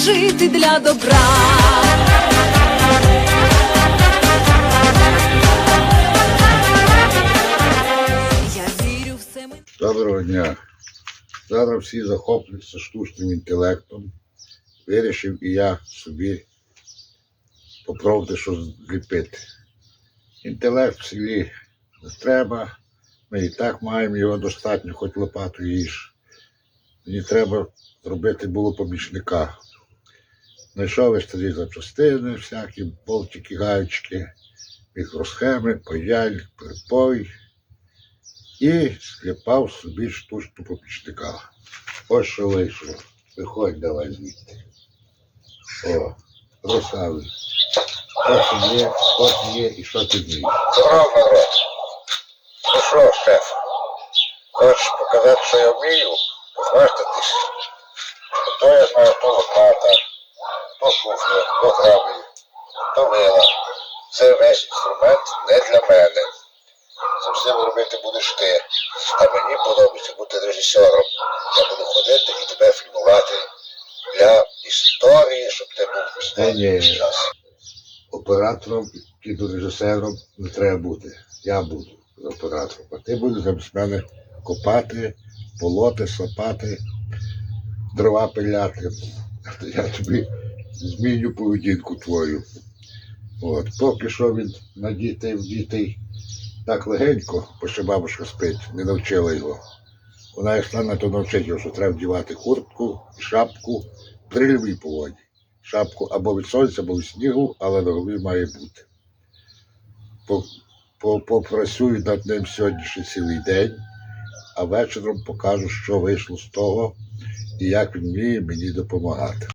жити для добра. Доброго дня. Зараз всі захоплюються штучним інтелектом. Вирішив і я собі попробувати щось зліпити. Інтелект в селі не треба. Ми і так маємо його достатньо, хоч лопату їж. Мені треба зробити було помічника. Знайшов я старі запчастини, всякі болтики, гаючки, мікросхеми, паяль, припой і склепав собі штучну помічника. Ось що вийшло. Виходь давай звідти. О, розставив. Що ти є, що ти є і що ти вмієш. Здоров, народ. Ну що, шеф, хочеш показати, що я вмію? Похвастатись. То я знаю, то лопата, то кухня, то граблі, то вила. Це весь інструмент не для мене. Це все робити будеш ти. А мені подобається бути режисером. Я буду ходити і тебе фільмувати для історії, щоб ти був Та весь час. Оператором і кінорежисером не треба бути. Я буду оператором. А ти будеш замість мене копати, полоти, сапати, дрова пиляти. Я тобі зміню поведінку твою. От. Поки що він на дітей в дітей так легенько, бо ще бабушка спить, не навчила його. Вона як стане, то навчить його, що треба вдівати куртку, шапку при любій погоді. Шапку або від сонця, або від снігу, але на голові має бути. По- по- Попрацюю над ним сьогодні ще цілий день, а вечором покажу, що вийшло з того і як він вміє мені допомагати.